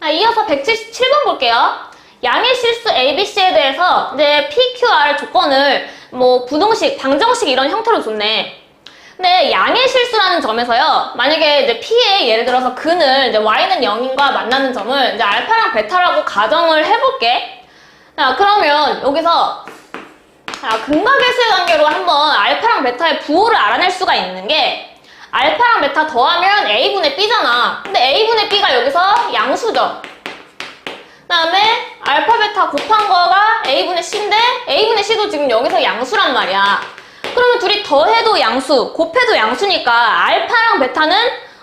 아, 이어서 177번 볼게요. 양의 실수 ABC에 대해서 이제 PQR 조건을 뭐 부동식, 방정식 이런 형태로 줬네. 근데 양의 실수라는 점에서요. 만약에 이제 P의 예를 들어서 근을 이제 Y는 0인과 만나는 점을 이제 알파랑 베타라고 가정을 해볼게. 자, 그러면 여기서 자, 근각의수의 관계로 한번 알파랑 베타의 부호를 알아낼 수가 있는 게 알파랑 베타 더하면 A분의 B잖아. 근데 A분의 B가 여기서 양수죠. 그 다음에 알파 베타 곱한 거가 A분의 C인데 A분의 C도 지금 여기서 양수란 말이야. 그러면 둘이 더해도 양수, 곱해도 양수니까 알파랑 베타는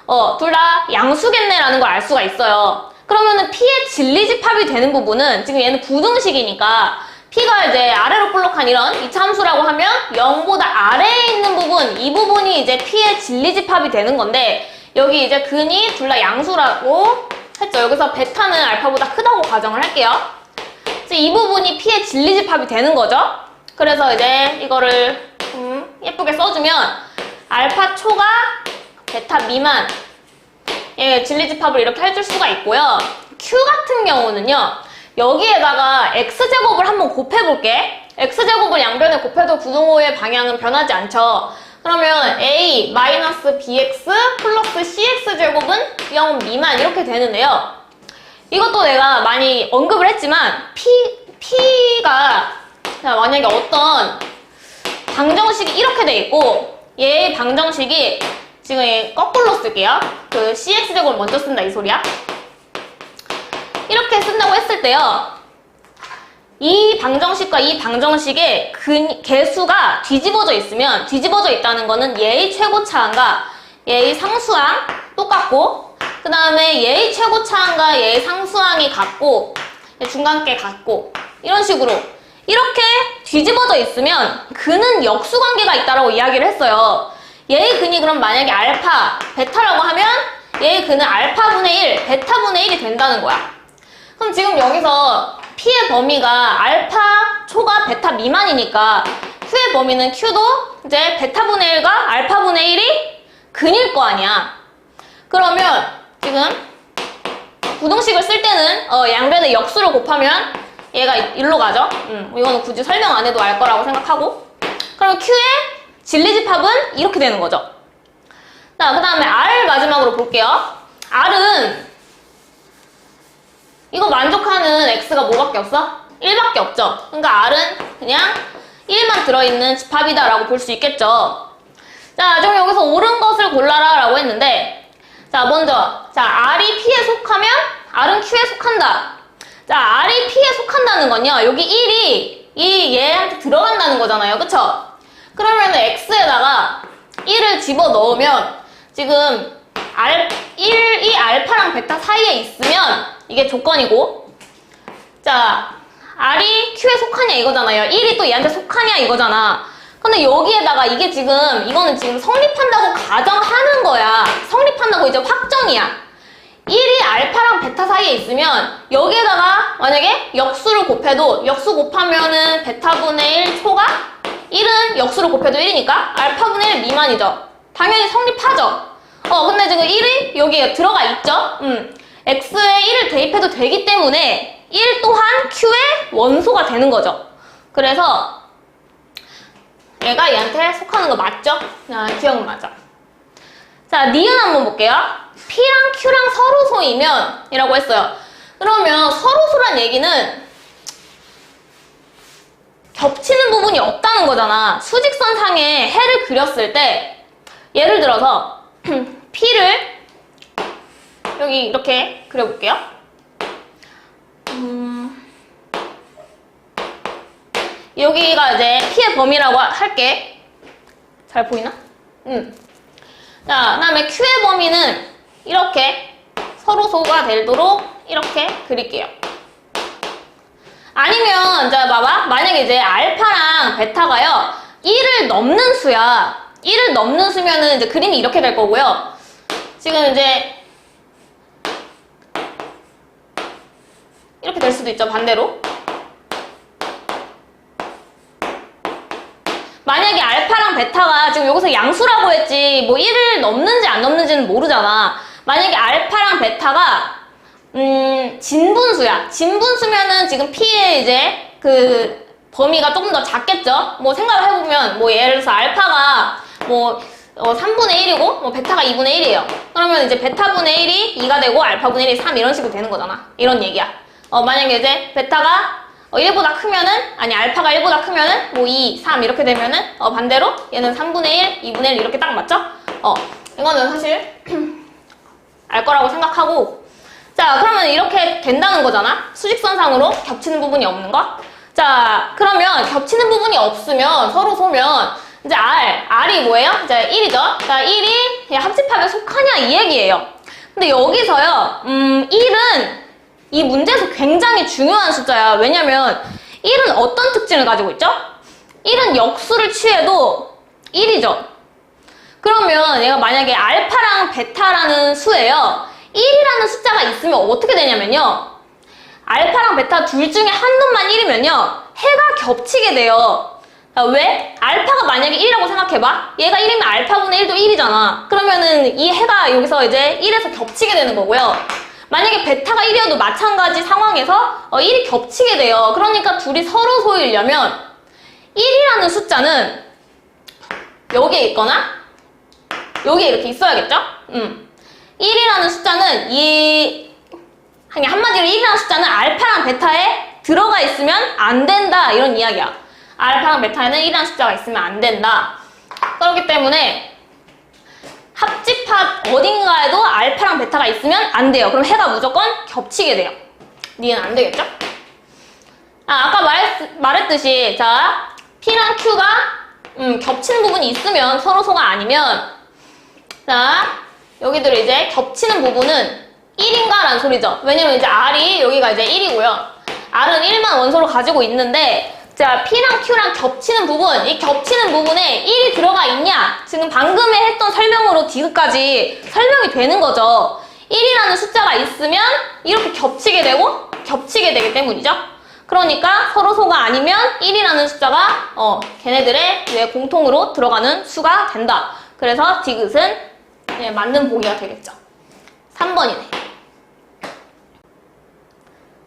어, 둘 다 양수겠네라는 걸 알 수가 있어요. 그러면은 P의 진리집합이 되는 부분은 지금 얘는 부등식이니까 P가 이제 아래로 볼록한 이런 이차함수라고 하면 0보다 아래에 있는 부분, 이 부분이 이제 P의 진리집합이 되는 건데 여기 이제 근이 둘 다 양수라고 했죠. 여기서 베타는 알파보다 크다고 가정을 할게요. 이제 이 부분이 P의 진리집합이 되는 거죠. 그래서 이제 이거를 음, 예쁘게 써주면 알파 초가 베타 미만 예, 진리집합을 이렇게 해줄 수가 있고요. Q 같은 경우는요. 여기에다가 X제곱을 한번 곱해볼게. X제곱을 양변에 곱해도 부동호의 방향은 변하지 않죠. 그러면 A 마이너스 BX 플러스 CX 제곱은 0 미만 이렇게 되는데요. 이것도 내가 많이 언급을 했지만 P, P가 자, 만약에 어떤 방정식이 이렇게 돼 있고 얘의 방정식이 지금 얘 거꾸로 쓸게요. 그 CX제곱을 먼저 쓴다 이 소리야. 이렇게 쓴다고 했을 때요. 이 방정식과 이 방정식의 근, 개수가 뒤집어져 있으면 뒤집어져 있다는 거는 얘의 최고차항과 얘의 상수항 똑같고 그 다음에 얘의 최고차항과 얘의 상수항이 같고 중간계 같고 이런 식으로 이렇게 뒤집어져 있으면 근은 역수관계가 있다라고 이야기를 했어요. 얘의 근이 그럼 만약에 알파, 베타라고 하면 얘의 근은 알파분의 1, 베타분의 1이 된다는 거야. 그럼 지금 여기서 P의 범위가 알파 초가 베타 미만이니까 Q의 범위는 Q도 이제 베타분의 1과 알파분의 1이 근일 거 아니야. 그러면 지금 부동식을 쓸 때는 어, 양변의 역수를 곱하면 얘가 일로 가죠. 음, 이거는 굳이 설명 안 해도 알 거라고 생각하고. 그럼 Q의 진리집합은 이렇게 되는 거죠. 자, 그 다음에 R 마지막으로 볼게요. R은 이거 만족하는 X가 뭐밖에 없어? 1밖에 없죠. 그러니까 R은 그냥 1만 들어있는 집합이다라고 볼 수 있겠죠. 자, 좀 여기서 옳은 것을 골라라 라고 했는데 자, 먼저 자 R이 P에 속하면 R은 Q에 속한다. 자, R이 P에 속한다는 건요. 여기 1이 이 얘한테 들어간다는 거잖아요. 그쵸? 그러면 X에다가 1을 집어 넣으면 지금 알, 1, 이 알파랑 베타 사이에 있으면 이게 조건이고 자, R이 Q에 속하냐 이거잖아요. 1이 또 얘한테 속하냐 이거잖아. 근데 여기에다가 이게 지금 이거는 지금 성립한다고 가정하는 거야. 성립한다고 이제 확정이야. 1이 알파랑 베타 사이에 있으면 여기에다가 만약에 역수를 곱해도 역수 곱하면은 베타분의 1 초가 1은 역수를 곱해도 1이니까 알파분의 1 미만이죠. 당연히 성립하죠. 어 근데 지금 1이 여기에 들어가 있죠. 음. X에 1을 대입해도 되기 때문에 1 또한 q의 원소가 되는 거죠. 그래서 얘가 얘한테 속하는 거 맞죠? 아, 기억 맞아. 자, 니은 한번 볼게요. P랑 Q랑 서로소이면 이라고 했어요. 그러면 서로소란 얘기는 겹치는 부분이 없다는 거잖아. 수직선상에 해를 그렸을 때 예를 들어서 P를 여기 이렇게 그려볼게요. 음, 여기가 이제 P의 범위라고 할게. 잘 보이나? 음. 자, 그 다음에 Q의 범위는 이렇게 서로소가 되도록 이렇게 그릴게요. 아니면, 자, 봐봐. 만약에 이제 알파랑 베타가요, 1을 넘는 수야. 1을 넘는 수면은 이제 그림이 이렇게 될 거고요. 지금 이제 이렇게 될 수도 있죠, 반대로. 만약에 알파랑 베타가 지금 여기서 양수라고 했지 뭐 1을 넘는지 안 넘는지는 모르잖아. 만약에 알파랑 베타가 음, 진분수야. 진분수면은 지금 P의 이제 그 범위가 조금 더 작겠죠? 뭐 생각을 해보면 뭐 예를 들어서 알파가 뭐 어, 3분의 1이고 뭐 베타가 2분의 1이에요. 그러면 이제 베타분의 1이 2가 되고 알파분의 1이 3 이런 식으로 되는 거잖아. 이런 얘기야. 어, 만약에 이제 베타가 어, 1보다 크면은 아니 알파가 1보다 크면은 뭐 2, 3 이렇게 되면은 어, 반대로 얘는 3분의 1, 2분의 1 이렇게 딱 맞죠? 어, 이거는 사실 알 거라고 생각하고. 자 그러면 이렇게 된다는 거잖아? 수직선상으로 겹치는 부분이 없는 거? 자 그러면 겹치는 부분이 없으면 서로 소면 이제 R, R이 뭐예요? 이제 1이죠? 그러니까 1이 합집합에 속하냐 이 얘기예요. 근데 여기서요 음 1은 이 문제에서 굉장히 중요한 숫자야 왜냐면 1은 어떤 특징을 가지고 있죠? 1은 역수를 취해도 1이죠 그러면 얘가 만약에 알파랑 베타라는 수예요. 1이라는 숫자가 있으면 어떻게 되냐면요. 알파랑 베타 둘 중에 한 놈만 1이면요. 해가 겹치게 돼요. 자, 왜? 알파가 만약에 1이라고 생각해봐. 얘가 1이면 알파분의 1도 1이잖아. 그러면은 이 해가 여기서 이제 1에서 겹치게 되는 거고요. 만약에 베타가 1이어도 마찬가지 상황에서 어, 1이 겹치게 돼요. 그러니까 둘이 서로 소유려면 1이라는 숫자는 여기에 있거나 여기에 이렇게 있어야겠죠? 음. 1이라는 숫자는 이 그냥 한마디로 1이라는 숫자는 알파랑 베타에 들어가 있으면 안 된다 이런 이야기야. 알파랑 베타에는 1이라는 숫자가 있으면 안 된다. 그렇기 때문에 합집합 어딘가에도 알파랑 베타가 있으면 안 돼요. 그럼 해가 무조건 겹치게 돼요. 니은 안 되겠죠? 아, 아까 말했, 말했듯이 자 P랑 Q가 음, 겹치는 부분이 있으면 서로 소가 아니면 자, 여기들 이제 겹치는 부분은 1인가? 라는 소리죠. 왜냐면 이제 R이 여기가 이제 1이고요. R은 1만 원소를 가지고 있는데, 자, P랑 Q랑 겹치는 부분, 이 겹치는 부분에 1이 들어가 있냐? 지금 방금에 했던 설명으로 디귿까지 설명이 되는 거죠. 1이라는 숫자가 있으면 이렇게 겹치게 되고, 겹치게 되기 때문이죠. 그러니까 서로 소가 아니면 1이라는 숫자가, 어, 걔네들의 뇌 공통으로 들어가는 수가 된다. 그래서 디귿은 네, 맞는 보기가 되겠죠. 3번이네.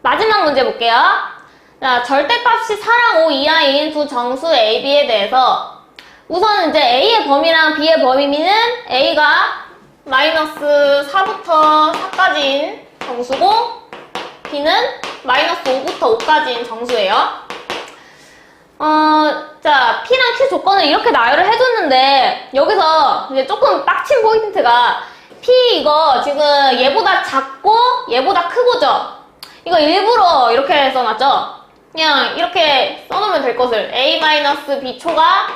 마지막 문제 볼게요. 자, 절대값이 4랑 5 이하인 두 정수 A, B에 대해서 우선 이제 A의 범위랑 B의 범위는 A가 마이너스 4부터 4까지인 정수고 B는 마이너스 5부터 5까지인 정수예요. 어, 자, P랑 Q 조건을 이렇게 나열을 해줬는데, 여기서 이제 조금 빡친 포인트가, P 이거 지금 얘보다 작고, 얘보다 크고죠? 이거 일부러 이렇게 써놨죠? 그냥 이렇게 써놓으면 될 것을, A-B 초가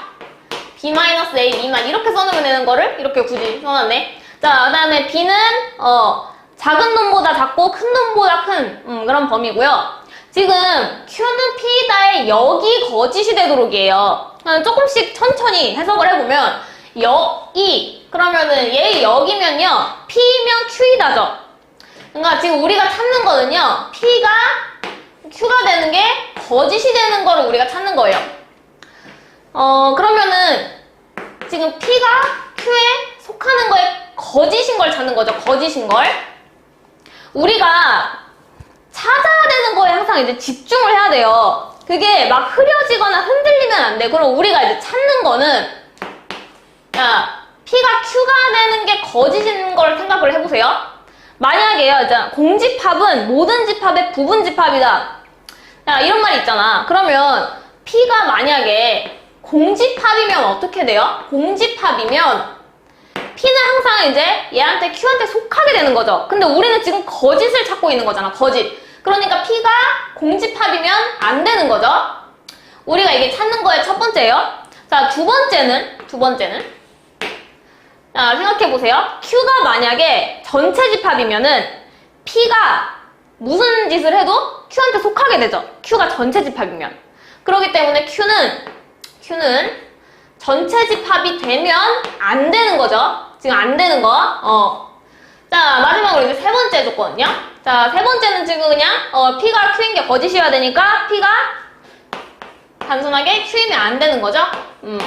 B-A 미만 이렇게 써놓으면 되는 거를 이렇게 굳이 써놨네. 자, 그 다음에 B는, 어, 작은 놈보다 작고 큰 놈보다 큰, 음, 그런 범위고요. 지금 Q는 P다의 역이 거짓이 되도록 이에요. 그냥 조금씩 천천히 해석을 해보면 역이 그러면은 얘 역이면요 P면 Q이다죠. 그러니까 지금 우리가 찾는 거는요 P가 Q가 되는 게 거짓이 되는 거를 우리가 찾는 거예요. 어 그러면은 지금 P가 Q에 속하는 거에 거짓인 걸 찾는 거죠. 거짓인 걸. 우리가 찾아야 되는 거에 항상 이제 집중을 해야 돼요. 그게 막 흐려지거나 흔들리면 안 돼. 그럼 우리가 이제 찾는 거는, 야, P가 Q가 되는 게 거짓인 걸 생각을 해보세요. 만약에요, 공집합은 모든 집합의 부분 집합이다. 야, 이런 말이 있잖아. 그러면 P가 만약에 공집합이면 어떻게 돼요? 공집합이면 P는 항상 이제 얘한테 Q한테 속하게 되는 거죠. 근데 우리는 지금 거짓을 찾고 있는 거잖아, 거짓. 그러니까 P가 공집합이면 안 되는 거죠. 우리가 이게 찾는 거의 첫 번째예요. 자, 두 번째는, 두 번째는. 자, 생각해보세요. Q가 만약에 전체 집합이면은 P가 무슨 짓을 해도 Q한테 속하게 되죠. Q가 전체 집합이면. 그렇기 때문에 Q는, Q는 전체 집합이 되면 안 되는 거죠. 지금 안 되는 거. 어. 자, 마지막으로 이제 세 번째 조건은요. 자, 세 번째는 지금 그냥 어, P가 Q인 게 거짓이어야 되니까 P가 단순하게 Q이면 안 되는 거죠. 음.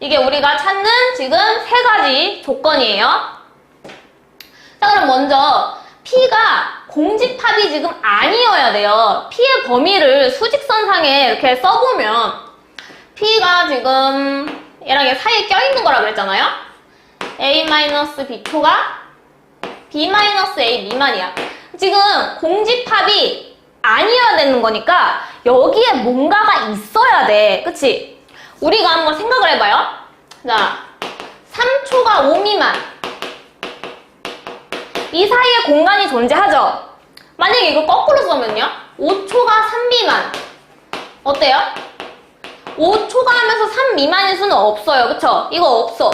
이게 우리가 찾는 지금 세 가지 조건이에요. 자, 그럼 먼저 P가 공집합이 지금 아니어야 돼요. P의 범위를 수직선상에 이렇게 써보면 P가 지금 얘랑 얘 사이에 껴있는 거라 그랬잖아요. A-B초가 B-A 미만이야. 지금 공집합이 아니어야 되는 거니까 여기에 뭔가가 있어야 돼. 그치? 우리가 한번 생각을 해봐요. 자, 3초가 5 미만. 이 사이에 공간이 존재하죠? 만약에 이거 거꾸로 써면요? 5초가 3 미만. 어때요? 5초가 하면서 3 미만일 수는 없어요. 그쵸? 이거 없어.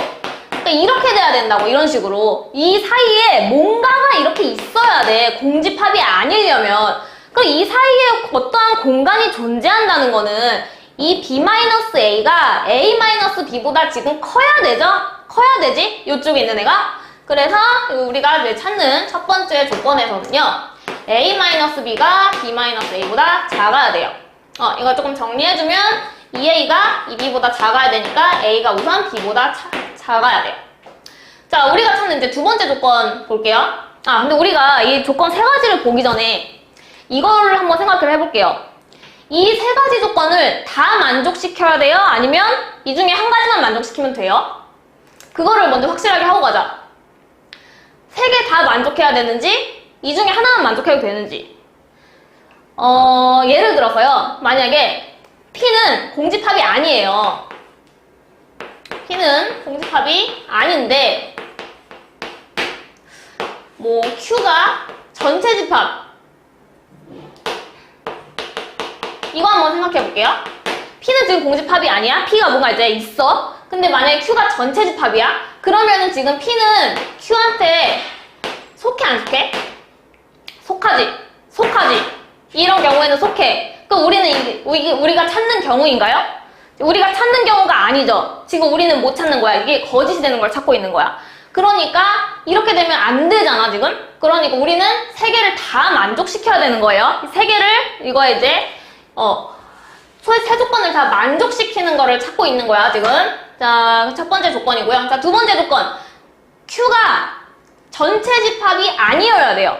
그러니까 이렇게 돼야 된다고, 이런 식으로. 이 사이에 뭔가가 이렇게 있어야 돼. 공집합이 아니려면. 그럼 이 사이에 어떠한 공간이 존재한다는 거는 이 B-A가 A-B보다 지금 커야 되죠? 커야 되지? 이쪽에 있는 애가. 그래서 우리가 이제 찾는 첫 번째 조건에서는요. A-B가 B-A보다 작아야 돼요. 어, 이거 조금 정리해주면 2A가 2B보다 작아야 되니까 A가 우선 B보다 차- 작아야 돼요. 자, 우리가 찾는 이제 두 번째 조건 볼게요. 아, 근데 우리가 이 조건 세 가지를 보기 전에 이거를 한번 생각을 해볼게요. 이 세 가지 조건을 다 만족시켜야 돼요? 아니면 이 중에 한 가지만 만족시키면 돼요? 그거를 먼저 확실하게 하고 가자. 세 개 다 만족해야 되는지, 이 중에 하나만 만족해도 되는지. 어, 예를 들어서요. 만약에 P는 공집합이 아니에요. P는 공집합이 아닌데, 뭐, Q가 전체 집합. 이거 한번 생각해 볼게요. P는 지금 공집합이 아니야. P가 뭔가 이제 있어. 근데 만약에 Q가 전체 집합이야. 그러면은 지금 P는 Q한테 속해 안 속해? 속하지. 속하지. 이런 경우에는 속해. 그럼 우리는 이- 우리- 우리가 찾는 경우인가요? 우리가 찾는 경우가 아니죠. 지금 우리는 못 찾는 거야. 이게 거짓이 되는 걸 찾고 있는 거야. 그러니까 이렇게 되면 안 되잖아, 지금. 그러니까 우리는 세 개를 다 만족시켜야 되는 거예요. 이세 개를 이거 이제 어, 소위 세 조건을 다 만족시키는 거를 찾고 있는 거야, 지금. 자, 첫 번째 조건이고요. 자, 두 번째 조건. Q가 전체 집합이 아니어야 돼요.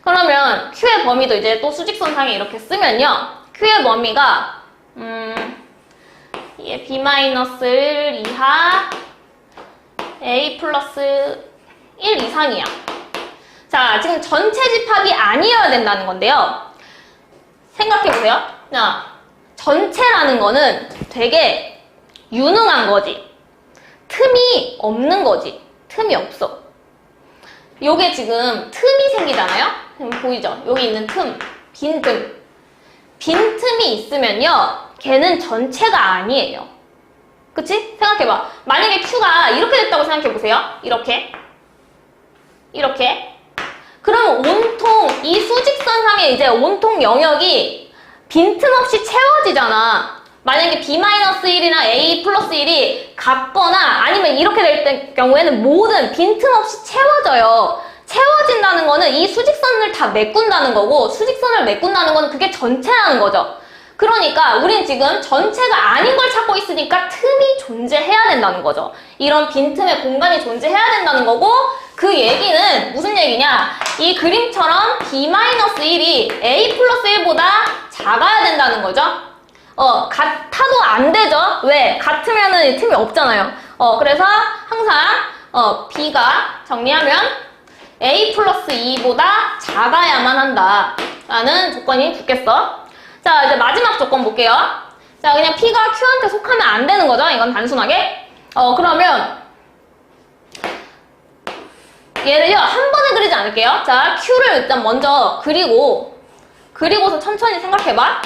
그러면 Q의 범위도 이제 또 수직선상에 이렇게 쓰면요. Q의 범위가, 음, 얘 B-1 이하, A 플러스 1 이상이야. 자, 지금 전체 집합이 아니어야 된다는 건데요. 생각해보세요. 자, 전체라는 거는 되게 유능한 거지. 틈이 없는 거지. 틈이 없어. 요게 지금 틈이 생기잖아요? 보이죠? 여기 있는 틈. 빈 틈. 빈 틈이 있으면요. 걔는 전체가 아니에요. 그치? 생각해봐. 만약에 Q가 이렇게 됐다고 생각해보세요. 이렇게. 이렇게. 그럼 온통 이 수직선상에 이제 온통 영역이 빈틈없이 채워지잖아. 만약에 B-1이나 A 플러스 1이 같거나 아니면 이렇게 될 때- 경우에는 모든 빈틈없이 채워져요. 채워진다는 거는 이 수직선을 다 메꾼다는 거고 수직선을 메꾼다는 거는 그게 전체라는 거죠. 그러니까 우린 지금 전체가 아닌 걸 찾고 있으니까 틈이 존재해야 된다는 거죠. 이런 빈틈에 공간이 존재해야 된다는 거고 그 얘기는 무슨 얘기냐? 이 그림처럼 B-1이 A 플러스 1보다 작아야 된다는 거죠. 어, 같아도 안 되죠? 왜? 같으면은 이 틈이 없잖아요. 어, 그래서 항상, 어, B가 정리하면 A 플러스 2보다 작아야만 한다. 라는 조건이 붙겠어. 자, 이제 마지막 조건 볼게요. 자, 그냥 P가 Q한테 속하면 안 되는 거죠? 이건 단순하게. 어, 그러면 얘를요, 한 번에 그리지 않을게요. 자, Q를 일단 먼저 그리고, 그리고서 천천히 생각해봐.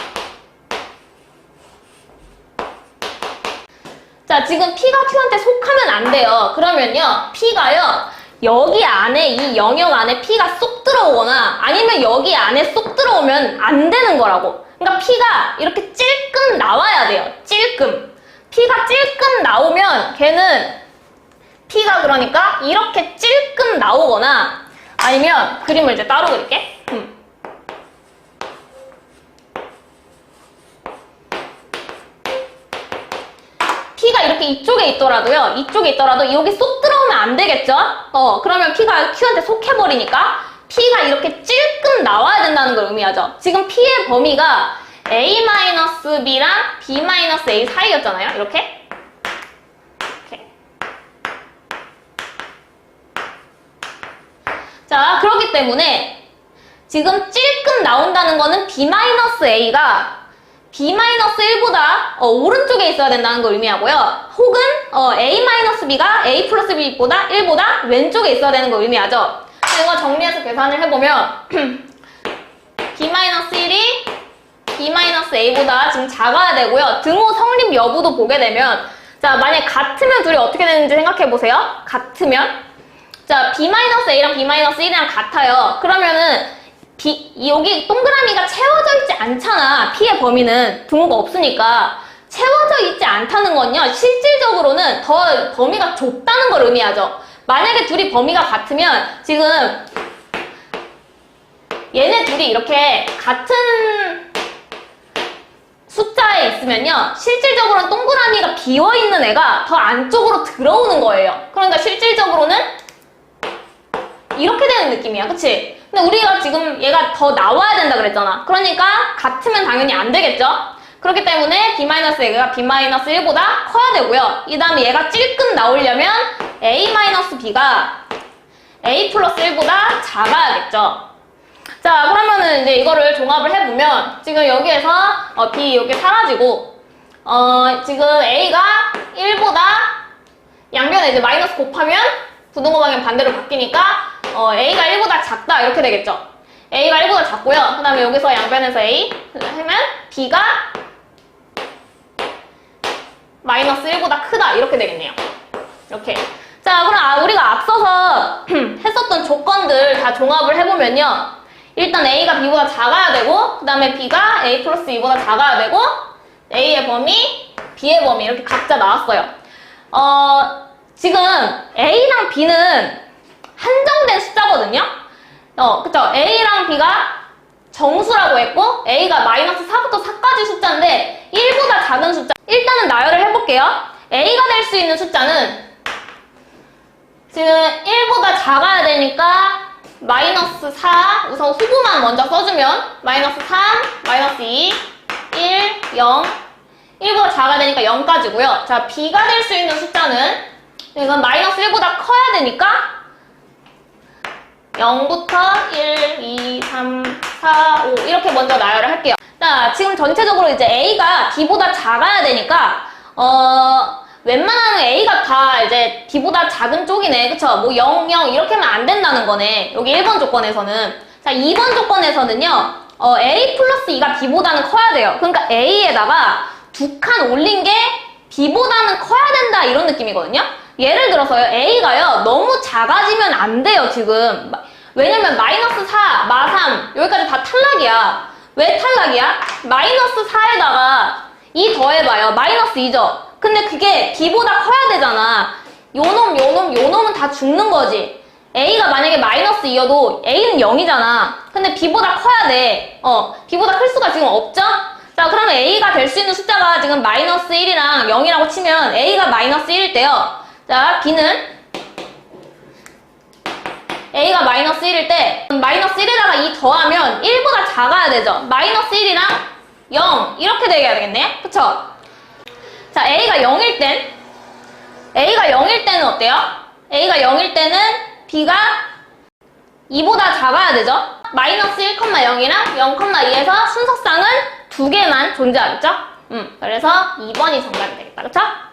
자, 지금 P가 Q한테 속하면 안 돼요. 그러면요, P가요, 여기 안에, 이 영역 안에 P가 쏙 들어오거나, 아니면 여기 안에 쏙 들어오면 안 되는 거라고. 그러니까 P가 이렇게 찔끔 나와야 돼요. 찔끔. P가 찔끔 나오면 걔는 P가 그러니까 이렇게 찔끔 나오거나, 아니면 그림을 이제 따로 그릴게. 음. P가 이렇게 이쪽에 있더라도요. 이쪽에 있더라도 여기 쏙 들어오면 안 되겠죠? 어, 그러면 P가 Q한테 속해버리니까 P가 이렇게 찔끔 나와야 된다는 걸 의미하죠. 지금 P의 범위가 A-B랑 B-A 사이였잖아요. 이렇게. 자, 그렇기 때문에 지금 찔끔 나온다는 거는 B-A가 B-1보다 어, 오른쪽에 있어야 된다는 걸 의미하고요. 혹은 어, A-B가 A 플러스 B보다 1보다 왼쪽에 있어야 되는 걸 의미하죠. 이거 정리해서 계산을 해보면 B-1이 B-A보다 지금 작아야 되고요. 등호 성립 여부도 보게 되면 자 만약 같으면 둘이 어떻게 되는지 생각해 보세요. 같으면 자 B-A랑 B-1이랑 같아요. 그러면은 B, 여기 동그라미가 채워져 있지 않잖아. P의 범위는 등호가 없으니까 채워져 있지 않다는 건요. 실질적으로는 더 범위가 좁다는 걸 의미하죠. 만약에 둘이 범위가 같으면 지금 얘네 둘이 이렇게 같은 숫자에 있으면요. 실질적으로는 동그라미가 비어있는 애가 더 안쪽으로 들어오는 거예요. 그러니까 실질적으로는 이렇게 되는 느낌이야. 그치? 근데 우리가 지금 얘가 더 나와야 된다 그랬잖아. 그러니까 같으면 당연히 안 되겠죠? 그렇기 때문에 B-A가 B-1보다 커야 되고요. 이 다음에 얘가 찔끔 나오려면 A-B가 A 플러스 1보다 작아야겠죠. 자, 그러면은 이제 이거를 종합을 해보면 지금 여기에서 어, B 이렇게 사라지고 어, 지금 A가 1보다 양변에 이제 마이너스 곱하면 부등호 방향 반대로 바뀌니까 어, A가 1보다 작다 이렇게 되겠죠. A가 1보다 작고요. 그 다음에 여기서 양변에서 A 하면 B가 마이너스 1보다 크다 이렇게 되겠네요. 이렇게. 자, 그럼 아, 우리가 앞서서 했었던 조건들 다 종합을 해보면요. 일단 A가 B보다 작아야 되고, 그 다음에 B가 A 플러스 2보다 작아야 되고, A의 범위, B의 범위 이렇게 각자 나왔어요. 어, 지금 A랑 B는 한정된 숫자거든요? 어, 그쵸. A랑 B가 정수라고 했고, A가 마이너스 4부터 4까지 숫자인데, 1보다 작은 숫자. 일단은 나열을 해볼게요. A가 될 수 있는 숫자는 지금 1보다 작아야 되니까 마이너스 4 우선 후보만 먼저 써주면 마이너스 3, 마이너스 2, 1, 0 1보다 작아야 되니까 0까지고요. 자, B가 될 수 있는 숫자는 이건 마이너스 1보다 커야 되니까 0부터 1, 2, 3, 4, 5 이렇게 먼저 나열을 할게요. 자, 지금 전체적으로 이제 A가 B보다 작아야 되니까 어 웬만하면 A가 다 이제 B보다 작은 쪽이네. 그쵸? 뭐 0, 0 이렇게 하면 안 된다는 거네. 여기 1번 조건에서는. 자, 2번 조건에서는요. 어, A 플러스 2가 B보다는 커야 돼요. 그러니까 A에다가 두 칸 올린 게 B보다는 커야 된다 이런 느낌이거든요. 예를 들어서요. A가요. 너무 작아지면 안 돼요, 지금. 왜냐면 마이너스 4, 마 3, 여기까지 다 탈락이야. 왜 탈락이야? 마이너스 4에다가 2 더해봐요. 마이너스 2죠? 근데 그게 B보다 커야 되잖아. 요놈, 요놈, 요놈은 다 죽는 거지. A가 만약에 마이너스 2여도 A는 0이잖아. 근데 B보다 커야 돼. 어, B보다 클 수가 지금 없죠? 자, 그러면 A가 될 수 있는 숫자가 지금 마이너스 1이랑 0이라고 치면 A가 마이너스 1일 때요. 자, B는 A가 마이너스 1일 때 마이너스 1에다가 2 더하면 1보다 작아야 되죠. 마이너스 1이랑 0 이렇게 되게 되겠네. 그쵸? 자, A가 0일 땐 A가 0일 때는 어때요? A가 0일 때는 B가 2보다 작아야 되죠? 마이너스 1,0이랑 0,2에서 순서쌍은 두 개만 존재하겠죠? 음, 그래서 2번이 정답이 되겠다. 그쵸?